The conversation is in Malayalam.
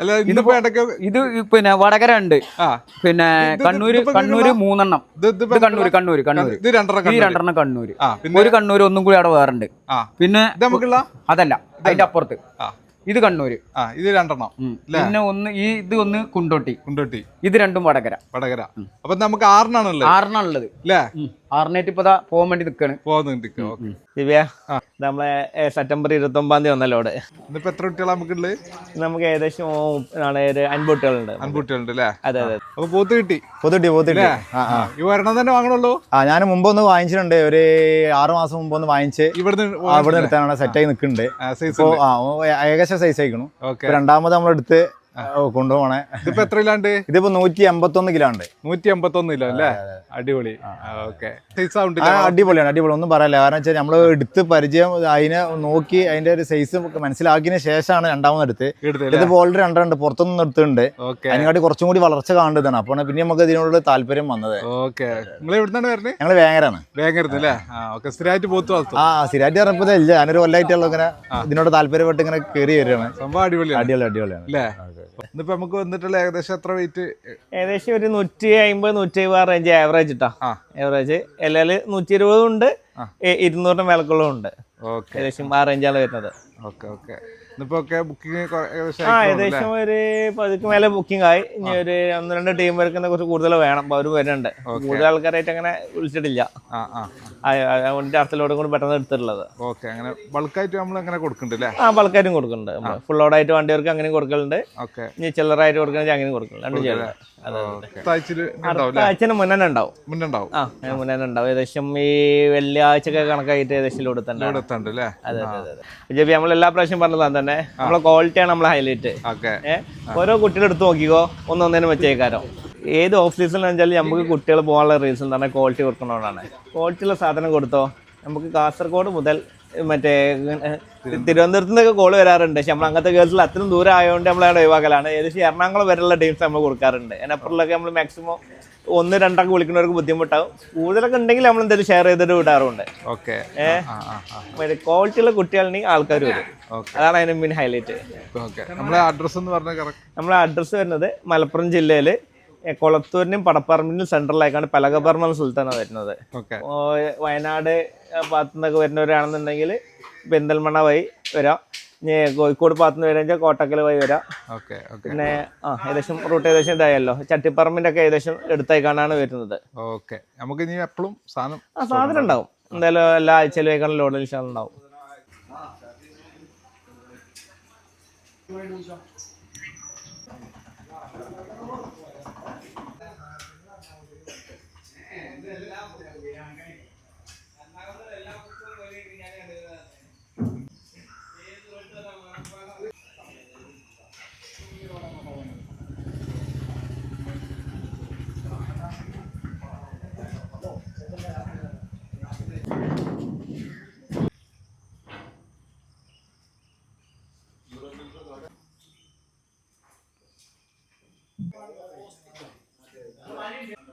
അല്ല ഇടയ്ക്ക് ഇത് പിന്നെ വടകര ഉണ്ട്. പിന്നെ കണ്ണൂര് കണ്ണൂര് മൂന്നെണ്ണം. ഇത് കണ്ണൂര് കണ്ണൂര് കണ്ണൂര്. ഇത് രണ്ടെണ്ണം ഈ രണ്ടെണ്ണം കണ്ണൂര്. ഒരു കണ്ണൂര് ഒന്നും കൂടി അവിടെ വേറുണ്ട് പിന്നെ അതല്ല അതിന്റെ അപ്പുറത്ത്. ഇത് കണ്ണൂര്. ആ ഇത് രണ്ടെണ്ണം. പിന്നെ ഒന്ന് ഈ ഇത് ഒന്ന് കുണ്ടോട്ടി. കുണ്ടോട്ടി. ഇത് രണ്ടും വടകര. വടകര. അപ്പൊ നമുക്ക് ആറിനാണുള്ളത്. ആറെണ്ണം ഉള്ളത്. അല്ലേ ആറിനായിട്ട് ഇപ്പൊ ദാ പോകാൻ വേണ്ടി നിക്കാണ്. പോകുന്നുണ്ട് ഓക്കെ. ദിവ്യ നമ്മളെ സെപ്റ്റംബർ ഇരുപത്തി ഒമ്പതാം തീയതി വന്നല്ലോ അവിടെ. ഇന്നിപ്പോ എത്ര കുട്ടികളാ നമുക്കുള്ളത്? നമുക്ക് ഏകദേശം അൻപുട്ടികളുണ്ട് നാളെ ഒരു അൻകുട്ടികളുണ്ട് അല്ലേ? അതെ അതെ. അപ്പൊ പോത്ത് കിട്ടി. പൊത്തിട്ടി പൊത്തിട്ടി ആ കിട്ടി ഈ ഒരെണ്ണം തന്നെ വാങ്ങണുള്ളൂ? ആ ഞാൻ മുമ്പ് ഒന്ന് വാങ്ങിച്ചിട്ടുണ്ട്. ഒരു ആറ് മാസം മുമ്പ് ഒന്ന് വാങ്ങിച്ച് ഇവിടുന്ന് ഇവിടെ നിർത്താനാണ് സെറ്റായി നിൽക്കുന്നുണ്ട് ഏകദേശം സൈസ് ആയിക്കണു. രണ്ടാമത് നമ്മളെടുത്ത് കൊണ്ടുപോകണേ. ഇതിപ്പോ എത്ര ഇല്ലാണ്ട് ഇതിപ്പോ നൂറ്റി എൺപത്തൊന്ന് കിലോ ഉണ്ട്. നൂറ്റി അമ്പത്തൊന്ന് കിലോ അല്ലേ? അടിപൊളി. ഓക്കെ. അടിപൊളിയാണ് അടിപൊളി. ഒന്നും പറയല്ല. കാരണം വെച്ചാൽ നമ്മൾ എടുത്ത് പരിചയം അതിനെ നോക്കി അതിന്റെ ഒരു സൈസ് മനസ്സിലാക്കിയതിന് ശേഷമാണ് രണ്ടാമത് എടുത്ത്. ഇതിപ്പോ ഓൾറെഡി രണ്ടുണ്ട് പുറത്തുനിന്ന് എടുത്തിട്ടുണ്ട് ഓക്കെ. അതിനെക്കാട്ടി കുറച്ചും കൂടി വളർച്ച കാണേണ്ടതാണ് അപ്പൊ പിന്നെ നമുക്ക് ഇതിനോട് താല്പര്യം വന്നത്. ഓക്കെ. നിങ്ങൾ എവിടുന്നാണ് വരുന്നത് ഞങ്ങൾ വേങ്ങരാണ് വേങ്ങരുത് അല്ലേ? ആ ഓക്കെ. സ്ഥിരമായിട്ട് പോത്ത് വളർത്തും? ആ സ്ഥിരമായിട്ട് പറഞ്ഞപ്പോൾ ഇല്ല ഞാനൊരു കൊല്ലായിട്ടുള്ള ഇങ്ങനെ ഇതിനോട് താല്പര്യപ്പെട്ട് ഇങ്ങനെ കയറി വരികയാണ്. സംഭവം അടിപൊളിയാണ്. അടിപൊളി അടിപൊളിയാണ്. അല്ലേ? ഇന്നിപ്പോ നമുക്ക് വന്നിട്ടുള്ള ഏകദേശം എത്ര വെയിറ്റ് ഏകദേശം ഒരു നൂറ്റി അമ്പത് നൂറ്റി അമ്പത് റേഞ്ച് ആവറേജ് ഇട്ടാ. ആവറേജ് എല്ലാൽ നൂറ്റി ഇരുപതും ഉണ്ട്. ഇരുന്നൂറിന് മേലക്കുള്ളതും ഉണ്ട്. ഏകദേശം ആ റേഞ്ചാണ് വരുന്നത്. Okay okay. ഒക്കെ ആ? ഏകദേശം ഒരു പതുക്കെ മേലെ ബുക്കിംഗ് ആയി. ഇനി ഒരു ഒന്ന് രണ്ട് ടീം വർക്ക് കുറച്ച് കൂടുതൽ വേണം. അപ്പൊ അവർ വരുന്നുണ്ട്. കൂടുതൽ ആൾക്കാരായിട്ട് അങ്ങനെ വിളിച്ചിട്ടില്ല. അതുകൊണ്ട് അടുത്തിലോടും കൂടി പെട്ടെന്ന് എടുത്തിട്ടുള്ളത്. ഓക്കെ അങ്ങനെ ബൾക്കായിട്ട് നമ്മൾ അങ്ങനെ കൊടുക്കുന്നുണ്ട് ആ ബൾക്കായിട്ടും കൊടുക്കുന്നുണ്ട് ഫുൾ ലോഡായിട്ട് വണ്ടികൾക്ക് അങ്ങനെ കൊടുക്കലുണ്ട്. ഇനി ചില്ലറായിട്ട് കൊടുക്കണമെങ്കിൽ അങ്ങനെ കൊടുക്കുന്നുണ്ട് രണ്ടും ചെയ്യുന്നത് അടുത്ത ഉണ്ടാവും മുന്നേ ഉണ്ടാവും. ആ മുന്നേ ഉണ്ടാവും. ഏകദേശം ഈ വെള്ളിയാഴ്ചയൊക്കെ കണക്കായിട്ട് ഏകദേശം തന്നെ ഇവിടെ അതെ അതെ അതെ ജബി നമ്മൾ എല്ലാ പ്രാവശ്യം പറഞ്ഞതാണ് തന്നെ നമ്മളെ ക്വാളിറ്റിയാണ് നമ്മളെ ഹൈലൈറ്റ് ഓക്കെ. ഓരോ കുട്ടികളെ എടുത്ത് നോക്കിക്കോ. ഒന്നൊന്നേനും വെച്ചേക്കാരോ ഏത് ഓഫ് സീസണിൽ വെച്ചാൽ നമുക്ക് കുട്ടികൾ പോകാനുള്ള റീസൺ എന്ന് പറഞ്ഞാൽ ക്വാളിറ്റി കൊടുക്കണോണ്ടാണ് ക്വാളിറ്റിയുള്ള സാധനം കൊടുത്തോ. നമുക്ക് കാസർഗോഡ് മുതൽ മറ്റേ തിരുവനന്തപുരത്ത് നിന്നൊക്കെ കോൾ വരാറുണ്ട്. പക്ഷെ നമ്മൾ അങ്ങനത്തെ ഗേൾസിൽ അത്രയും ദൂരം ആയതുകൊണ്ട് നമ്മൾ അവിടെ ഒഴിവാക്കലാണ്. ഏകദേശം എറണാകുളം വരെയുള്ള ടീംസ് നമ്മൾ കൊടുക്കാറുണ്ട്. അതിനപ്പുറത്തൊക്കെ നമ്മൾ മാക്സിമം ഒന്ന് രണ്ടൊക്കെ വിളിക്കുന്നവർക്ക് ബുദ്ധിമുട്ടാവും. കൂടുതലൊക്കെ ഉണ്ടെങ്കിൽ നമ്മൾ എന്തെങ്കിലും ഷെയർ ചെയ്തിട്ട് വിടാറുണ്ട്. ഓക്കെ. ക്വാളിറ്റിയുള്ള കുട്ടികളുണ്ടെങ്കിൽ ആൾക്കാർ വരും. അതാണ് അതിന് മെയിൻ ഹൈലൈറ്റ് നമ്മുടെ അഡ്രസ്സ് എന്ന് പറഞ്ഞാൽ അഡ്രസ്സ് വരുന്നത് മലപ്പുറം ജില്ലയിൽ കൊളത്തൂരിനും പടപ്പറമ്പിനും സെൻട്രലായിക്കാണ് പലകപ്പറമ്പ് സുൽത്താനാണ് വരുന്നത്. ഓക്കെ. വയനാട് ഭാഗത്തുനിന്നൊക്കെ ഭാഗത്തു നിന്നൊക്കെ വരുന്നവരാണെന്നുണ്ടെങ്കിൽ പെരിന്തൽമണ്ണ വഴി വരാം. കോഴിക്കോട് ഭാഗത്തുനിന്ന് നിന്ന് വെച്ചാൽ കോട്ടക്കൽ വഴി വരാം. പിന്നെ ആ ഏകദേശം റൂട്ട് ഏകദേശം ഇതായല്ലോ. ചട്ടിപ്പറമ്പിന്റെ ഒക്കെ ഏകദേശം എടുത്തേക്കാണാണ് വരുന്നത്. ഓക്കെ. നമുക്ക് ഇനി എപ്പോഴും സാധനം ആ സാധനം ഉണ്ടാവും. എന്തായാലും എല്ലാ ആഴ്ചയിലും വയ്ക്കാനുള്ള ലോഡിൽ ഉണ്ടാവും. Thank you.